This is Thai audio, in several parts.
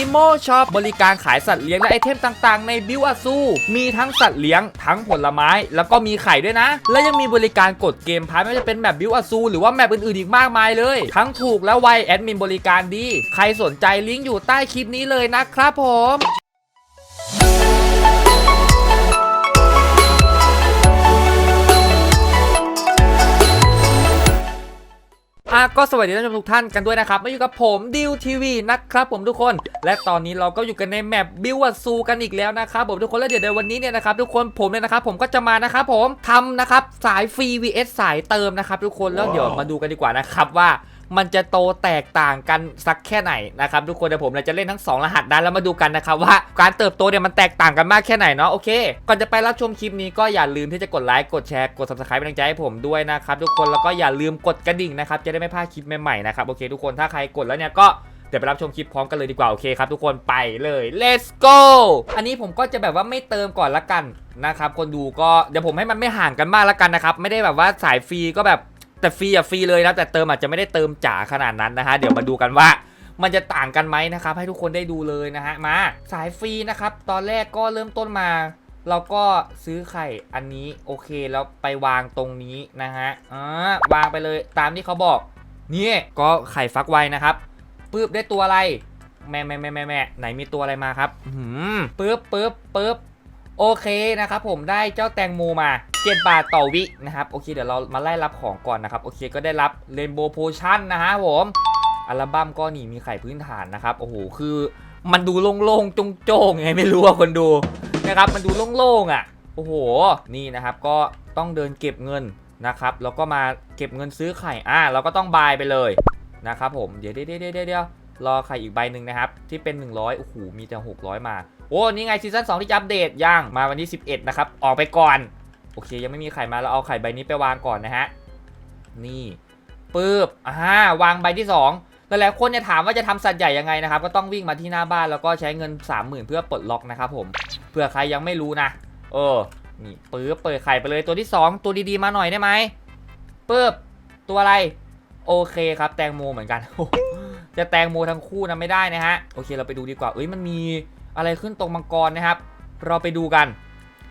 นิโมช็อปบริการขายสัตว์เลี้ยงและไอเทมต่างๆ ในบิวอาซูมีทั้งสัตว์เลี้ยงทั้งผลไม้ แล้วก็มีไข่ด้วยนะ และยังมีบริการกดเกมพาร์ทไม่ว่าจะเป็นแมปบิวอาซูหรือว่าแมปอื่นๆอีกมากมายเลย ทั้งถูกและไวแอดมินบริการดี ใครสนใจลิงก์อยู่ใต้คลิปนี้เลยนะครับผม อะก็สวัสดีท่านผู้ชมทุกท่านกันด้วยนะครับมาอยู่กับผมดิวทีวีนะครับผมทุกคน และตอนนี้เราก็อยู่กันในแมปบิวซูกันอีกแล้วนะครับผมทุกคนแล้วเดี๋ยวในวันนี้เนี่ยนะครับทุกคนผมเนี่ยนะครับผมก็จะมานะครับผมทำนะครับสายฟรี vs สายเติมนะครับทุกคนแล้วเดี๋ยวมาดูกันดีกว่านะครับว่า มันจะโตแตกต่างกันสักแค่ไหนนะครับทุกคนเดี๋ยวผมจะเล่นทั้ง 2 รหัสนั้นแล้วมาดูกันนะครับว่าการเติบโตเนี่ยมันแตกต่างกันมากแค่ไหนเนาะโอเคก่อนจะไปรับชมคลิปนี้ก็อย่าลืมที่จะกดไลค์กดแชร์กด subscribe เป็นกำลังใจให้ผมด้วยนะครับทุกคนแล้วก็อย่าลืมกดกระดิ่งนะครับจะได้ไม่พลาดคลิปใหม่ๆนะครับโอเคทุกคนถ้าใครกดแล้วเนี่ยก็เดี๋ยวไปรับชมคลิปพร้อมกันเลยดีกว่า โอเคครับทุกคนไปเลย let's go อันนี้ผมก็จะแบบว่าไม่เติมก่อนละกันนะครับ คนดูก็เดี๋ยวผมให้มันไม่ห่างกันมากละกันนะครับ ไม่ได้แบบว่าสายฟรีก็แบบ แต่ฟรีอะฟรีเลยนะแต่เติมอาจจะไม่ได้เติมจ๋าขนาดนั้นนะฮะเดี๋ยวมาดูกันว่ามันจะต่างกันไหมนะครับ ให้ทุกคนได้ดูเลยนะฮะมาสายฟรีนะครับ ตอนแรกก็เริ่มต้นมา เราก็ซื้อไข่อันนี้โอเคแล้วไปวางตรงนี้นะฮะอ่าวางไปเลยตามที่เขาบอกนี่ก็ไข่ฟักไวนะครับปึ๊บได้ตัวอะไร แม่แม่แม่แม่แม่ไหนมีตัวอะไรมาครับ หืมปึ๊บปึ๊บปึ๊บ โอเคนะครับผมได้เจ้าแตงโมมา7บาทต่อวินะครับโอเคเดี๋ยวเรามาไล่รับของก่อนนะครับโอเคก็ได้รับเรนโบว์โพชั่นนะฮะผมอัลบั้มก็นี่มีไข่พื้นฐานนะครับโอ้โหคือมันดูโล่งๆโจงๆไงไม่รู้อะคนดูนะครับมันดูโล่งๆอะโอ้โหนี่นะครับก็ต้องเดินเก็บเงินนะครับแล้วก็มาเก็บเงินซื้อไข่อ่าเราก็ต้องบายไปเลยนะครับผมเดี๋ยวเดี๋ยวเดี๋ยวเดี๋ยวเดี๋ยวรอไข่อีกใบหนึ่งนะครับที่เป็น 100โอ้โหมีแต่ 600 มา โอ้นี่ไงซีซั่น2ที่จะอัปเดตย่างมาวันที่ 11 นะครับ ออกไปก่อน โอเค ยังไม่มีไข่มาเราเอาไข่ใบนี้ไปวางก่อนนะฮะ นี่ปึ๊บอ่าวางใบที่ 2หลายๆคนเนี่ยถามว่าจะทำสัตว์ใหญ่ยังไงนะครับ ก็ต้องวิ่งมาที่หน้าบ้านแล้วก็ใช้เงิน 30,000 เพื่อปลดล็อกนะครับผมเผื่อใครยังไม่รู้นะ เออนี่ปื๊บเปิดไข่ไปเลยตัวที่ 2 ตัวดีๆมาหน่อยได้ไหมปึ๊บตัวอะไร โอเคครับ แตงโมเหมือนกัน จะแตงโมทั้งคู่นะไม่ได้นะฮะ โอเคเราไปดูดีกว่า เอ้ยมันมี อะไรขึ้นตรงมังกรนะครับ เราไปดูกัน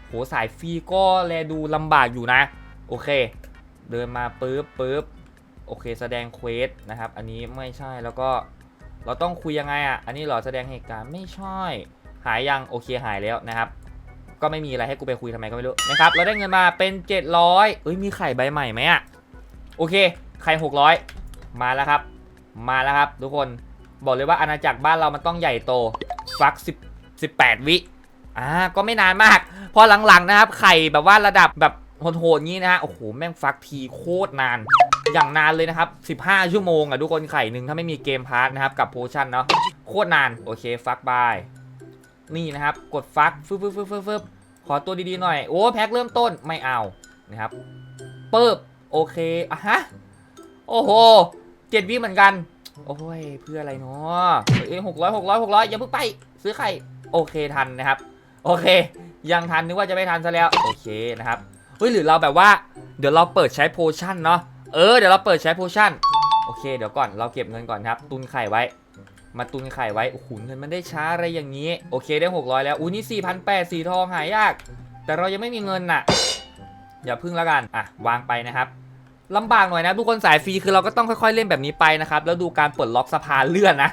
โหสายฟรีก็แลดูลำบากอยู่นะ โอเค เดินมาปึ๊บปึ๊บโอเค แสดงเควสนะครับ อันนี้ไม่ใช่แล้วก็เราต้องคุยยังไงอะ อันนี้หรอแสดงเหตุการณ์ไม่ใช่ หายยังโอเคหายแล้วนะครับ ก็ไม่มีอะไรให้กูไปคุยทำไมก็ไม่รู้นะครับเราได้เงินมาเป็น 700เอ้ยมีไข่ใบใหม่ไหมอะโอเค ไข่600 มาแล้วครับ มาแล้วครับ ทุกคนบอกเลยว่าอาณาจักรบ้านเรามันต้องใหญ่โตฟัก10 18 วิอ่าก็ไม่นานมาก พอหลังๆนะครับ ไข่แบบว่าระดับแบบโหดๆงี้นะฮะโอ้โหแม่งฟักทีโคตรนานอย่างนานเลยนะครับ 15 ชั่วโมงอะทุกคนไข่หนึ่งถ้าไม่มีเกมพาร์ทนะครับ กับโพชั่นเนาะโคตรนาน โอเค ฟักบาย นี่นะครับ กดฟักฟึบฟึบฟึบฟึบฟึบขอตัวดีๆหน่อย โอ้แพ็คเริ่มต้นไม่เอานะครับเปึ๊บโอเคอะฮะ โอ้โหเจ็ดวิเหมือนกัน โอ้ยเพื่ออะไรเนาะเอ้ยหกร้อยหกร้อยหกร้อยอย่าเพิ่งไป ซื้อไข่ โอเคทันนะครับ โอเค ยังทันนึกว่าจะไม่ทันซะแล้วโอเคนะครับเฮ้ยหรือเราแบบว่าเดี๋ยวเราเปิดใช้โพชั่นเนาะเออเดี๋ยวเราเปิดใช้โพชั่นโอเคเดี๋ยวก่อนเราเก็บเงินก่อนครับ ตุนไข่ไว้ มาตุนไข่ไว้โอ้โหเงินมันได้ช้าอะไรอย่างนี้ โอเคได้ 600 แล้วอุ้ยนี่4,800สีทองหายาก แต่เรายังไม่มีเงินน่ะอย่าพึ่งแล้วกันอะวางไปนะครับลำบากหน่อยนะทุกคนสายฟรีคือเราก็ต้องค่อยๆเล่นแบบนี้ไปนะครับแล้วดูการปลดล็อกสะพานเลื่อนนะ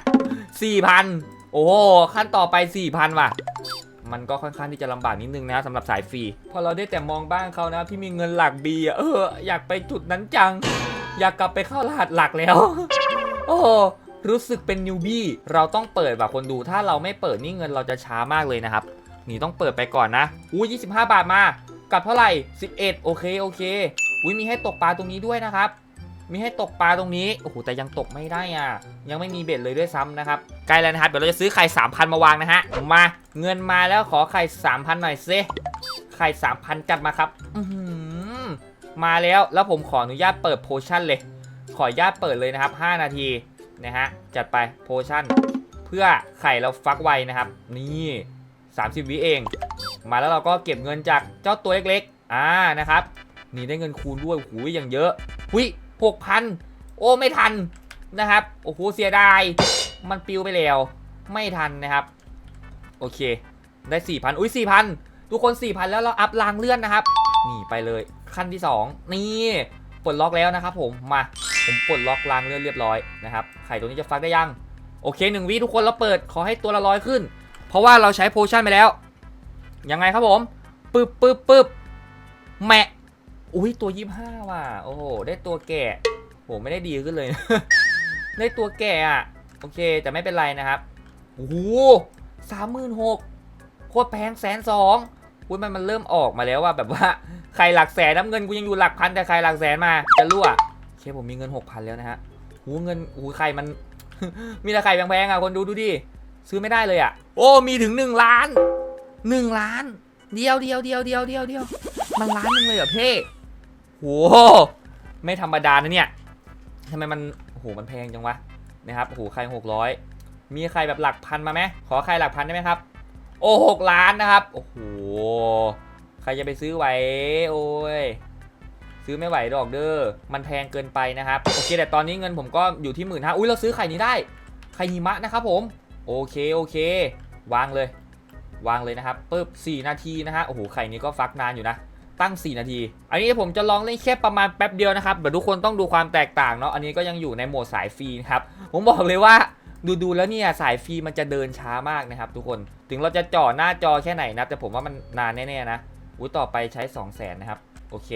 4,000 โอ้ขั้นต่อไป 4,000 ว่ะ มันก็ค่อนข้างที่จะลำบากนิดนึงนะสำหรับสายฟรี พอเราได้แต่มองบ้างเขานะที่มีเงินหลักบีอะเอออยากไปจุดนั้นจัง อยากกลับไปเข้ารหัสหลักแล้ว โอ้รู้สึกเป็นนิวบี้เราต้องเปิดแบบคนดูถ้าเราไม่เปิดนี่เงินเราจะช้ามากเลยนะครับนี่ต้องเปิดไปก่อนนะอู้25 บาทมากับเท่าไหร่ 11 โอเคโอเค อุ้ยมีให้ตกปลาตรงนี้ด้วยนะครับ มีให้ตกปลาตรงนี้โอ้โหแต่ยังตกไม่ได้อะ ยังไม่มีเบ็ดเลยด้วยซ้ำนะครับใกล้แล้วนะครับเดี๋ยวเราจะซื้อไข่3,000มาวางนะฮะมาเงินมาแล้วขอไข่3,000หน่อยซิไข่3,000จัดมาครับมาแล้วแล้วผมขออนุญาตเปิดโพชั่นเลย ขออนุญาตเปิดเลยนะครับ 5 นาทีนะฮะจัดไปโพชั่น เพื่อไข่เราฟักไวนะครับ นี่ 30 วิเอง มาแล้วเราก็เก็บเงินจากเจ้าตัวเล็กๆ อ่านะครับนี่ได้เงินคูณด้วยหูยอย่างเยอะหุย หกพันโอ้ไม่ทันนะครับ โอ้โหเสียดาย มันปิวไปแล้ว ไม่ทันนะครับ โอเค ได้4,000อุ้ย4,000ทุกคน4,000แล้วเราอัพรางเลื่อนนะครับ นี่ไปเลยขั้นที่2นี่ปลดล็อกแล้วนะครับ ผมมา ผมปลดล็อกรางเลื่อนเรียบร้อยนะครับ ไข่ตัวนี้จะฟักได้ยัง โอเคหนึ่งวิทุกคนเราเปิดขอให้ตัวละร้อยขึ้น เพราะว่าเราใช้โพชั่นไปแล้ว ยังไงครับผมปึ๊บปึ๊บปึ๊บแมะ อุ้ยตัวยี่ห้าว่ะ โอ้โห ได้ตัวแก่โหไม่ได้ดีขึ้นเลย ได้ตัวแก่อะโอเค แต่ไม่เป็นไรนะครับ โอ้โหสามหมื่นหกโคตรแพงแสนสองอุ้ยมันมันเริ่มออกมาแล้วว่าแบบว่าใครหลักแสนน้ำเงินกูยังอยู่หลักพันแต่ใครหลักแสนมาจะรั่วโอเคผมมีเงินหกพันแล้วนะฮะหูเงินหูใครมัน มีแต่ไข่แพงๆอะคนดูดูดิซื้อไม่ได้เลยอะ โอ้มีถึง1ล้าน1ล้าน เดียวเดียวเดียวเดียวเดียวเดียวมันล้านหนึงเลยเหรอเพ่ โหไม่ธรรมดานะเนี่ยทำไมมันโหมันแพงจังวะนะครับโหใคร600มีใครแบบหลักพันมาไหมขอใครหลักพันได้ไหมครับ โอ้หกล้านนะครับโอ้โหใครจะไปซื้อไหวโอ้ยซื้อไม่ไหวดอกเด้อมันแพงเกินไปนะครับโอเคแต่ตอนนี้เงินผมก็อยู่ที่หมื่นห้าอุ้ยเราซื้อไข่นี้ได้ไข่หิมะนะครับผมโอเคโอเค วางเลย วางเลยนะครับปึ๊บ4นาทีนะฮะโอ้โหไข่นี้ก็ฟักนานอยู่นะ ตั้ง 4 นาที อันนี้ผมจะลองเล่นแค่ประมาณแป๊บเดียวนะครับเดี๋ยวทุกคนต้องดูความแตกต่างเนาะ อันนี้ก็ยังอยู่ในโหมดสายฟรีนะครับ ผมบอกเลยว่าดูดูๆแล้วเนี่ยสายฟรีมันจะเดินช้ามากนะครับ ทุกคน ถึงเราจะจ่อหน้าจอแค่ไหนนะ แต่ผมว่ามันนานแน่ๆนะ อุ้ยต่อไปใช้ 2 0 0 0 0นนะครับ โอเค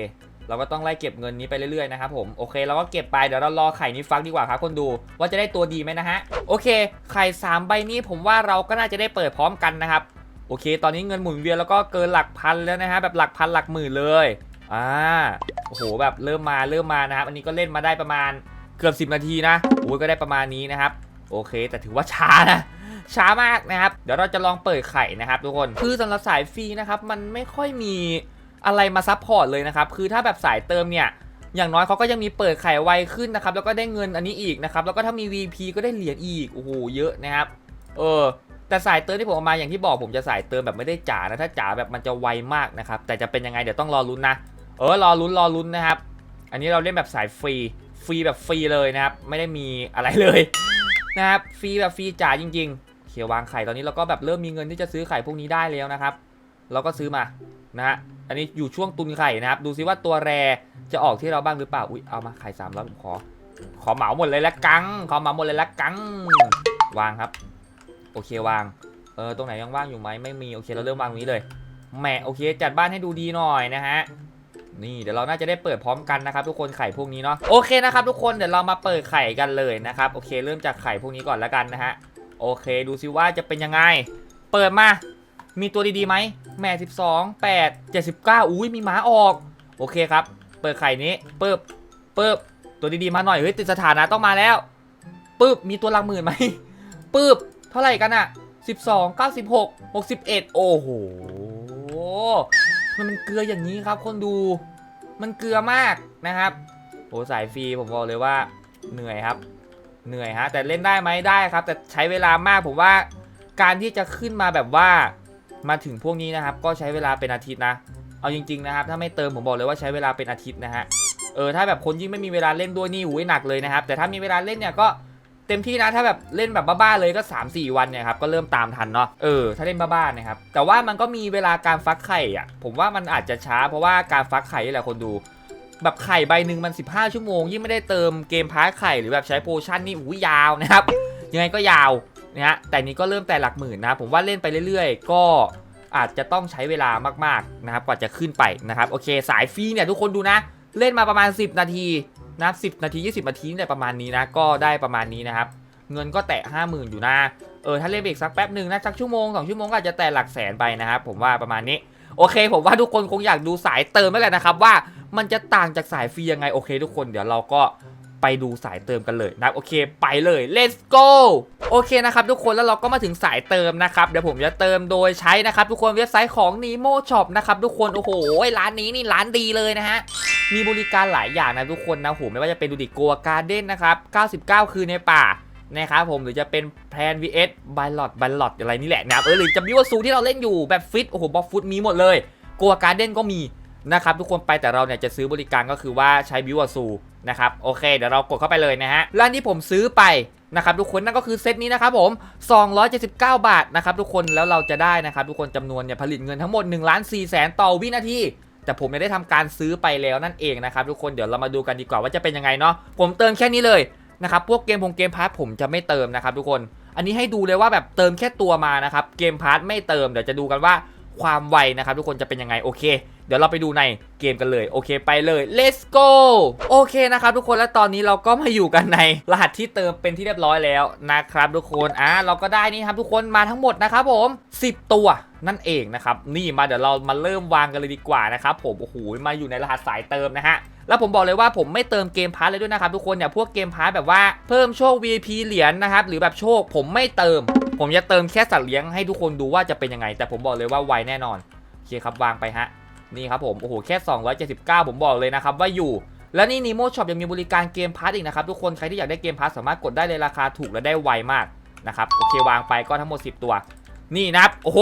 เราก็ต้องไล่เก็บเงินนี้ไปเรื่อยๆนะครับผม โอเคเราก็เก็บไป เดี๋ยวเรารอไข่นี้ฟักดีกว่าครับคนดู ว่าจะได้ตัวดีไหมนะฮะ โอเค ไข่3ใบนี้ผมว่าเราก็น่าจะได้เปิดพร้อมกันนะครับ โอเค ตอนนี้เงินหมุนเวียนแล้วก็เกินหลักพันแล้วนะฮะแบบหลักพันหลักหมื่นเลยอ่าโอ้โหแบบเริ่มมาเริ่มมานะครับอันนี้ก็เล่นมาได้ประมาณเกือบ 10 นาทีนะโอ้ยก็ได้ประมาณนี้นะครับโอเค แต่ถือว่าช้านะช้ามากนะครับ เดี๋ยวเราจะลองเปิดไข่นะครับทุกคนคือสำหรับสายฟรีนะครับมันไม่ค่อยมีอะไรมาซับพอร์ตเลยนะครับคือถ้าแบบสายเติมเนี่ยอย่างน้อยเขาก็ยังมีเปิดไข่ไวขึ้นนะครับแล้วก็ได้เงินอันนี้อีกนะครับแล้วก็ถ้ามี VP ก็ได้เหรียญอีกโอ้โหเยอะนะครับเออ แต่สายเติมที่ผมเอามาอย่างที่บอกผมจะสายเติมแบบไม่ได้จ๋านะถ้าจ๋าแบบมันจะไวมากนะครับแต่จะเป็นยังไงเดี๋ยวต้องรอลุ้นนะเออรอลุ้นรอลุ้นนะครับอันนี้เราเล่นแบบสายฟรีฟรีแบบฟรีเลยนะครับไม่ได้มีอะไรเลยนะครับฟรีแบบฟรีจ๋าจริง ๆ เขียววางไข่ตอนนี้เราก็แบบเริ่มมีเงินที่จะซื้อไข่พวกนี้ได้แล้วนะครับ เราก็ซื้อมานะฮะอันนี้อยู่ช่วงตุนไข่นะครับ ดูซิว่าตัวแรจะออกที่เราบ้างหรือเปล่าอุ๊ยเอามาไข่สามแล้วผมขอ ขอเหมาหมดเลยละกังขอเหมาหมดเลยละกังวางครับ โอเควางเออตรงไหนยังว่างอยู่ไหมไม่มีโอเคเราเริ่มวางตรงนี้เลยแหมโอเค จัดบ้านให้ดูดีหน่อยนะฮะนี่เดี๋ยวเราน่าจะได้เปิดพร้อมกันนะครับทุกคนไข่พวกนี้เนาะโอเคนะครับทุกคนเดี๋ยวเรามาเปิดไข่กันเลยนะครับโอเคเริ่มจากไข่พวกนี้ก่อนแล้วกันนะฮะโอเค ดูซิว่าจะเป็นยังไง เปิดมา มีตัวดีๆไหมแหม่12 8 79อุ้ยมีหมาออก โอเคครับ เปิดไข่นี้ปึ๊บปึ๊บตัวดีๆมาหน่อยเฮ้ยติดสถานะต้องมาแล้วปึ๊บมีตัวหลักหมื่นไหมปึ๊บ เท่าไหร่กันอะ12 96 61 โอ้โหมันมันเกลืออย่างนี้ครับ คนดู มันเกลือมากนะครับโอ้สายฟรีผมบอกเลยว่าเหนื่อยครับ เหนื่อยฮะ แต่เล่นได้ไหมได้ครับ แต่ใช้เวลามากผมว่า การที่จะขึ้นมาแบบว่า มาถึงพวกนี้นะครับ ก็ใช้เวลาเป็นอาทิตย์นะ เอาจริง ๆ นะครับ ถ้าไม่เติมผมบอกเลยว่าใช้เวลาเป็นอาทิตย์นะฮะ เออ ถ้าแบบคนยิ่งไม่มีเวลาเล่นด้วยนี่อุ้ยหนักเลยนะครับ แต่ถ้ามีเวลาเล่นเนี่ยก็ เต็มที่นะถ้าแบบเล่นแบบบ้าๆเลยก็ 3-4 วันเนี่ยครับก็เริ่มตามทันเนาะเออถ้าเล่นบ้าๆนะครับแต่ว่ามันก็มีเวลาการฟักไข่อะผมว่ามันอาจจะช้า เพราะว่าการฟักไข่นี่แหละคนดูแบบไข่ใบหนึ่งมัน 15 ชั่วโมงยิ่งไม่ได้เติมเกมพาร์ไข่หรือแบบใช้โพชั่นนี่อุ้ยยาวนะครับยังไงก็ยาวนะฮะแต่นี้ก็เริ่มแต่หลักหมื่นนะผมว่าเล่นไปเรื่อยๆ ก็อาจจะต้องใช้เวลามากๆนะครับกว่าจะขึ้นไปนะครับโอเคสายฟรีเนี่ยทุกคนดูนะ เล่นมาประมาณ 10 นาที นะ10นาที 20นาทีเนี่ยประมาณนี้นะ ก็ได้ประมาณนี้นะครับ เงินก็แตะ 50,000 อยู่นะ เออ ถ้าเล่นอีกสักแป๊บหนึ่งนะ สักชั่วโมง2ชั่วโมงก็อาจจะแตะหลักแสนไปนะครับ ผมว่าประมาณนี้ โอเค ผมว่าทุกคนคงอยากดูสายเติมนั่นแหละนะครับ ว่ามันจะต่างจากสายฟรียังไง โอเค ทุกคน เดี๋ยวเราก็ไปดูสายเติมกันเลยนะโอเคไปเลย let's go โอเคนะครับทุกคนแล้วเราก็มาถึงสายเติมนะครับเดี๋ยวผมจะเติมโดยใช้นะครับทุกคนเว็บไซต์ของ Nemo Shop นะครับทุกคนโอ้โหร้านนี้นี่ร้านดีเลยนะฮะ มีบริการหลายอย่างนะทุกคนนะโหไม่ว่าจะเป็นดูดิโก a การ์เด้นนะครับ 99 คืนในป่านะครับผมหรือจะเป็นแพลน vs บ l ลอ t บ l ลอ t อะไรนี่แหละนะครับเออหรือจะบิวซูที่เราเล่นอยู่แบบฟิตโอ้โหบอฟฟุตมีหมดเลยโก a การ์เด้นก็มีนะครับทุกคนไปแต่เราเนี่ยจะซื้อบริการก็คือว่าใช้บิวซูนะครับโอเคเดี๋ยวเรากดเข้าไปเลยนะฮะร้านที่ผมซื้อไปนะครับทุกคนนั่นก็คือเซตนี้นะครับผม 279 บาทนะครับทุกคนแล้วเราจะได้นะครับทุกคนจำนวนเนี่ยผลิตเงินทั้งหมด1ล้าน4แสนต่อวินาที แต่ผมไม่ได้ทำการซื้อไปแล้วนั่นเองนะครับทุกคนเดี๋ยวเรามาดูกันดีกว่าว่าจะเป็นยังไงเนาะผมเติมแค่นี้เลยนะครับพวกเกมพงเกมพาร์ทผมจะไม่เติมนะครับทุกคน อันนี้ให้ดูเลยว่าแบบเติมแค่ตัวมานะครับเกมพาร์ทไม่เติมเดี๋ยวจะดูกันว่า ความไวนะครับทุกคนจะเป็นยังไงโอเค เดี๋ยวเราไปดูในเกมกันเลยโอเคไปเลย let's go โอเคนะครับทุกคนและตอนนี้เราก็มาอยู่กันในรหัสที่เติมเป็นที่เรียบร้อยแล้วนะครับทุกคนอะเราก็ได้นี่ครับทุกคนมาทั้งหมดนะครับผม 10 ตัวนั่นเองนะครับนี่มาเดี๋ยวเรามาเริ่มวางกันเลยดีกว่านะครับผมโอ้โหมาอยู่ในรหัสสายเติมนะฮะแล้วผมบอกเลยว่าผมไม่เติมเกมพาร์ทเลยด้วยนะครับทุกคนเนี่ยพวกเกมพาร์ทแบบว่าเพิ่มโชค VIP เหรียญนะครับหรือแบบโชคผมไม่เติม ผมจะเติมแค่สัตว์เลี้ยงให้ทุกคนดูว่าจะเป็นยังไง แต่ผมบอกเลยว่าไวแน่นอนโอเคครับวางไปฮะนี่ครับผมโอ้โหแค่ 279 ผมบอกเลยนะครับว่าอยู่แล้วนี่ Nemo Shop ยังมีบริการเกมพาร์ทอีกนะครับทุกคนใครที่อยากได้เกมพาร์ทสามารถกดได้เลยราคาถูกและได้ไวมากนะครับโอเควางไปก็ทั้งหมด 10 ตัว นี่นะครับโอ้โห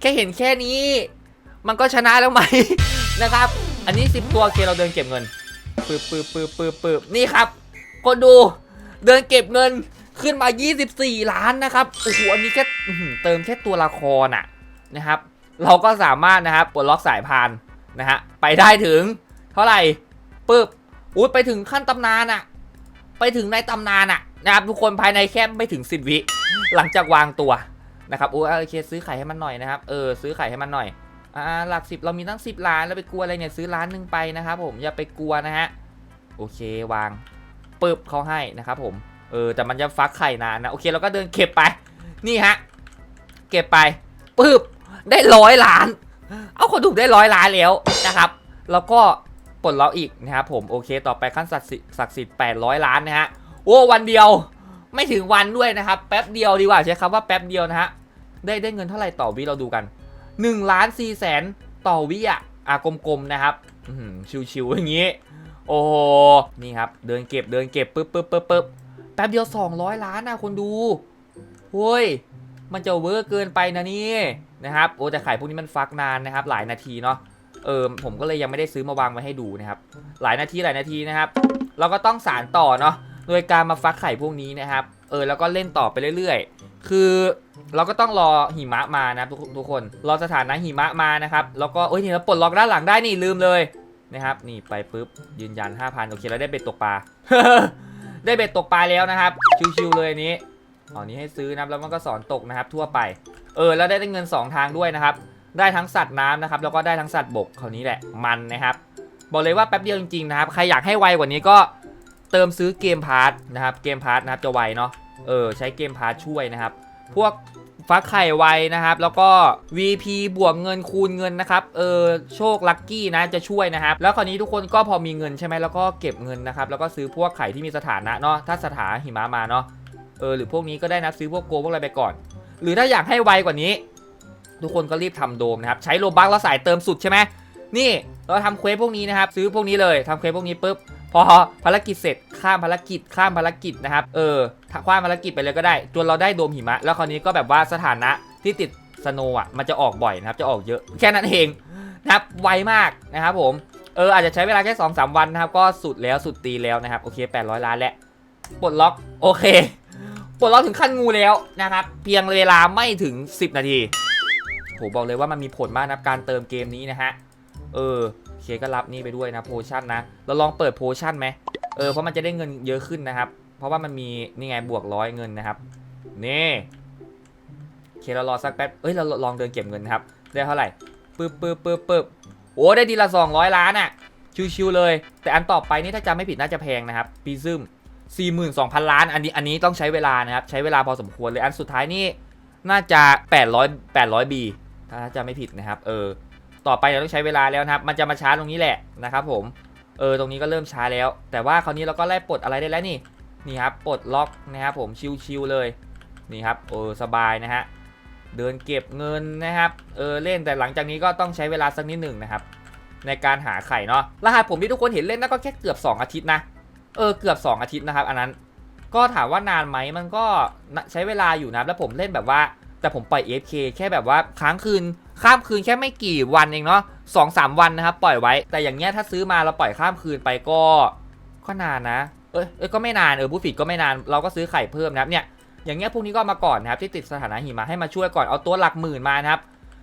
แค่เห็นแค่นี้ มันก็ชนะแล้วไหมนะครับ อันนี้ 10 ตัวโอเคเราเดินเก็บเงินปืบปืบปืบปืบปืบนี่ครับคนดูเดินเก็บเงิน ขึ้นมา 24 ล้านนะครับโอ้โหอันนี้แค่เติมแค่ตัวละครน่ะนะครับ เราก็สามารถนะครับปลดล็อกสายพานนะฮะไปได้ถึงเท่าไหร่ปึ๊บอุ้ยไปถึงขั้นตำนานอะไปถึงในตำนานอะนะครับทุกคนภายในแค่ไม่ถึง 10 วิหลังจากวางตัวนะครับโอ้ยโอเคซื้อไข่ให้มันหน่อยนะครับเออซื้อไข่ให้มันหน่อยอ่าหลักสิบเรามีตั้ง 10 ล้านแล้วไปกลัวอะไรเนี่ยซื้อล้านหนึ่งไปนะครับผมอย่าไปกลัวนะฮะโอเควางปึ๊บเขาให้นะครับผม เออแต่มันจะฟักไข่นานนะโอเคเราก็เดินเก็บไป นี่ฮะ เก็บไปปึ๊บได้ร้อยล้าน เอาคนถูกได้ร้อยล้านแล้วนะครับ แล้วก็ปลดล็อกอีกนะครับผมโอเค ต่อไปขั้นศักดิ์สิทธิ์ศักดิ์สิทธิ์800ล้านนะฮะโอ้วันเดียวไม่ถึงวันด้วยนะครับ แป๊บเดียวดีกว่าใช้คำว่าแป๊บเดียวนะฮะได้ได้เงินเท่าไหร่ต่อวิเราดูกัน1ล้าน4แสนต่อวิอะอะกลมๆนะครับชิวๆอย่างงี้ โอ้โหนี่ครับ เดินเก็บเดินเก็บปึ๊บปึ๊บปึ๊บปึ๊บ แป๊บเดียว 200 ล้านนะคนดูโว้ย มันจะเวอร์เกินไปนะนี่นะครับ โอ้แต่ไข่พวกนี้มันฟักนานนะครับ หลายนาทีเนาะ เออผมก็เลยยังไม่ได้ซื้อมาวางไว้ให้ดูนะครับ หลายนาทีหลายนาทีนะครับ เราก็ต้องสารต่อเนาะ โดยการมาฟักไข่พวกนี้นะครับ เออแล้วก็เล่นต่อไปเรื่อยๆ คือเราก็ต้องรอหิมะมานะทุกทุกคน รอสถานะหิมะมานะครับ แล้วก็เอ้ยนี่เราปลดล็อกด้านหลังได้นี่ลืมเลยนะครับ นี่ไปปุ๊บยืนยัน 5,000โอเคเราได้เบ็ดตกปลา ได้เบ็ดตกปลาแล้วนะครับ ชิวๆเลยนี้อ๋อนี้ให้ซื้อนะครับแล้วมันก็สอนตกนะครับ ทั่วไป เออ แล้วได้เงิน 2 ทางด้วยนะครับ ได้ทั้งสัตว์น้ำนะครับ แล้วก็ได้ทั้งสัตว์บกคราวนี้แหละ มันนะครับ บอกเลยว่าแป๊บเดียวจริงๆนะครับ ใครอยากให้ไวกว่านี้ก็เติมซื้อเกมพาร์ทนะครับ เกมพาร์ทนะครับจะไวเนาะ เออ ใช้เกมพาร์ทช่วยนะครับ พวก ฟักไข่ไวนะครับ แล้วก็ VP บวกเงินคูณเงินนะครับ เออโชคลัคกี้นะจะช่วยนะครับ แล้วคราวนี้ทุกคนก็พอมีเงินใช่ไหมแล้วก็เก็บเงินนะครับ แล้วก็ซื้อพวกไข่ที่มีสถานะเนาะ ถ้าสถาหิมะมาเนาะ เออหรือพวกนี้ก็ได้นะซื้อพวกโกพวกอะไรไปก่อน หรือถ้าอยากให้ไวกว่านี้ ทุกคนก็รีบทำโดมนะครับ ใช้โลบักแล้วสายเติมสุดใช่ไหมนี่ เราทำเควสพวกนี้นะครับ ซื้อพวกนี้เลยทำเควสพวกนี้ปุ๊บ พอภารกิจเสร็จข้ามภารกิจข้ามภารกิจนะครับ เออข้ามภารกิจไปเลยก็ได้จนเราได้โดมหิมะ แล้วคราวนี้ก็แบบว่าสถานะที่ติดสโนว์อะมันจะออกบ่อยนะครับ จะออกเยอะแค่นั้นเองนะครับไวมากนะครับผมเอออาจจะใช้เวลาแค่2อสวันนะครับ ก็สุดแล้วสุดตีแล้วนะครับ โอเค 800 ล้านแล้วปลดล็อกโอเคปลดล็อกถึงขั้นงูแล้วนะครับ เพียงเวลาไม่ถึง 10 นาทีโหบอกเลยว่ามันมีผลมากนะการเติมเกมนี้นะฮะ เออเคก็รับนี่ไปด้วยนะโพชั่นนะ เราลองเปิดโพชั่นไหมเออเพราะมันจะได้เงินเยอะขึ้นนะครับ เพราะว่ามันมีนี่ไงบวกร้อยเงินนะครับนี่เคเรารอสักแป๊บเอ้ยเราลองเดินเก็บเงินนะครับ ได้เท่าไหร่ปึ๊บปึ๊บปึ๊บปึ๊บโอ้ได้ดีละ 200 ล้านอะ่ะชิวๆเลย แต่อันต่อไปนี่ถ้าจำไม่ผิดน่าจะแพงนะครับปีซึม42,000 ล้าน อันนี้อันนี้ต้องใช้เวลานะครับ ใช้เวลาพอสมควรเลยอันสุดท้ายนี่น่าจะ 800 800 B ถ้าจะไม่ผิดนะครับ เออ ต่อไปเราต้องใช้เวลาแล้วนะครับ มันจะมาช้าตรงนี้แหละนะครับผมเออตรงนี้ก็เริ่มช้าแล้ว แต่ว่าคราวนี้เราก็ไล่ปลดอะไรได้แล้วนี่นี่ครับปลดล็อกนะครับผมชิวๆเลยนี่ครับเออสบายนะฮะเดินเก็บเงินนะครับเออเล่นแต่หลังจากนี้ก็ต้องใช้เวลาสักนิดหนึ่งนะครับ ในการหาไข่เนาะรหัสผมที่ทุกคนเห็นเล่นนั่นก็แค่เกือบ 2 อาทิตย์นะเออเกือบ 2 อาทิตย์นะครับอันนั้นก็ถามว่านานไหมมันก็ใช้เวลาอยู่นะแล้วผมเล่นแบบว่า แต่ผมปล่อย AFK แค่แบบว่าค้างคืน ข้ามคืนแค่ไม่กี่วันเองเนาะสองสามวันนะครับปล่อยไว้ แต่อย่างเงี้ยถ้าซื้อมาเราปล่อยข้ามคืนไปก็ ก็นานนะ เอ้ยเอ้ยก็ไม่นานเออบูฟิตก็ไม่นานเราก็ซื้อไข่เพิ่มนะครับเนี่ยอย่างเงี้ยพวกนี้ก็มาก่อนนะครับที่ติดสถานะหิมะให้มาช่วยก่อนเอาตัวหลักหมื่นมานะครับ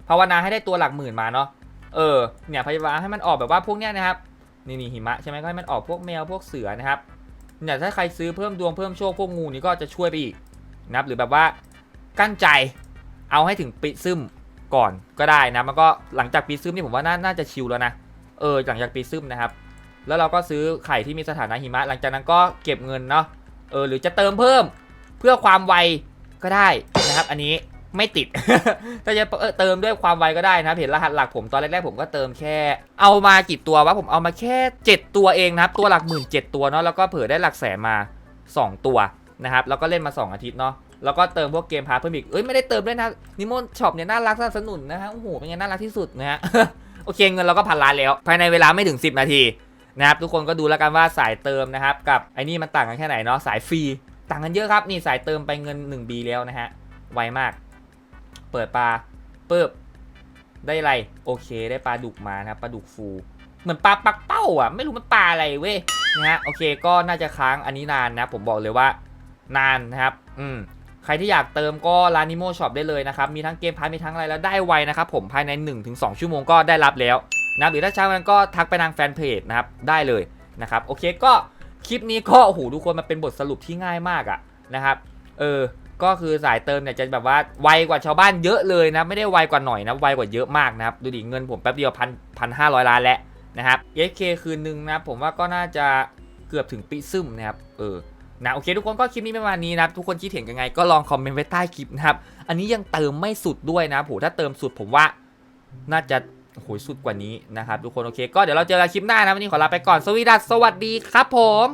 ภาวนาให้ได้ตัวหลักหมื่นมาเนาะเออเนี่ยพยายามให้มันออกแบบว่าพวกเนี้ยนะครับนี่นี่หิมะใช่ไหมก็ให้มันออกพวกแมวพวกเสือนะครับเนี่ยถ้าใครซื้อเพิ่มดวงเพิ่มโชคพวกงูนี่ก็จะช่วยไปอีกนะครับหรือแบบว่ากั้นใจเอาให้ถึงปิซึม ก่อนก็ได้นะ มันก็หลังจากปีซึมนี่ผมว่าน่านาจะชิลแล้วนะ เออ หลังจากปีซึมนะครับ แล้วเราก็ซื้อไข่ที่มีสถานะหิมะ หลังจากนั้นก็เก็บเงินเนาะ เออ หรือจะเติมเพิ่มเพื่อความไวก็ได้นะครับ อันนี้ไม่ติดถ้าจะเออเติมด้วยความไวก็ได้นะเห็นรหัสหลักผมตอนแรกๆผมก็เติมแค่ เอามากี่ตัววะผมเอามาแค่ 7 ตัวเองนะครับ ตัวหลักหมื่นเจ็ดตัวเนาะแล้วก็เผื่อได้หลักแสนมา 2 ตัวนะครับ แล้วก็เล่นมา 2 อาทิตย์เนาะ แล้วก็เติมพวกเกมพาร์เพิ่มอีกเอ้ยไม่ได้เติมด้วยนะนิโมนช็อปเนี่ยน่ารักสนับสนุนนะฮะโอ้โหเป็นไงน่ารักที่สุดนะฮะโอเคเงินเราก็พันล้านแล้ว ภายในเวลาไม่ถึง 10 นาทีนะครับทุกคนก็ดูแล้วกันว่าสายเติมนะครับ กับไอ้นี่มันต่างกันแค่ไหนเนาะสายฟรีต่างกันเยอะครับนี่สายเติมไปเงิน 1B แล้วนะฮะไวมาก เปิดปลาปึ๊บได้อะไรโอเคได้ปลาดุกมานะครับปลาดุกฟู เหมือนปลาปักเป้าอะไม่รู้มันปลาอะไรเว้ยนะฮะโอเคก็น่าจะค้างอันนี้นานนะ ผมบอกเลยว่านานนะครับ อืม ใครที่อยากเติมก็ร้านนิโมช็อปได้เลยนะครับ มีทั้งเกมพาร์มีทั้งอะไรแล้วได้ไวนะครับผมภายใน 1-2 ชั่วโมงก็ได้รับแล้วนะหรือถ้าช้ามันก็ทักไปทางแฟนเพจนะครับได้เลยนะครับโอเคก็คลิปนี้ก็โอ้โหทุกคนมันเป็นบทสรุปที่ง่ายมากอะนะครับเออก็คือสายเติมเนี่ยจะแบบว่าไวกว่าชาวบ้านเยอะเลยนะไม่ได้ไวกว่าหน่อยนะไวกว่าเยอะมากนะครับดูดิเงินผมแป๊บเดียวพันพันห้าร้อยล้านแล้วนะครับ FK คืนหนึ่งนะผมว่าก็น่าจะเกือบถึงปีซึมนะครับเออ นะโอเคทุกคนก็คลิปนี้ประมาณนี้นะทุกคนคิดเห็นยังไงก็ลองคอมเมนต์ไว้ใต้คลิปนะครับอันนี้ยังเติมไม่สุดด้วยนะผมถ้าเติมสุดผมว่าน่าจะโอ้โหสุดกว่านี้นะครับทุกคนโอเค ก็เดี๋ยวเราเจอกันคลิปหน้านะวันนี้ขอลาไปก่อนสวีดัสสวัสดีครับผม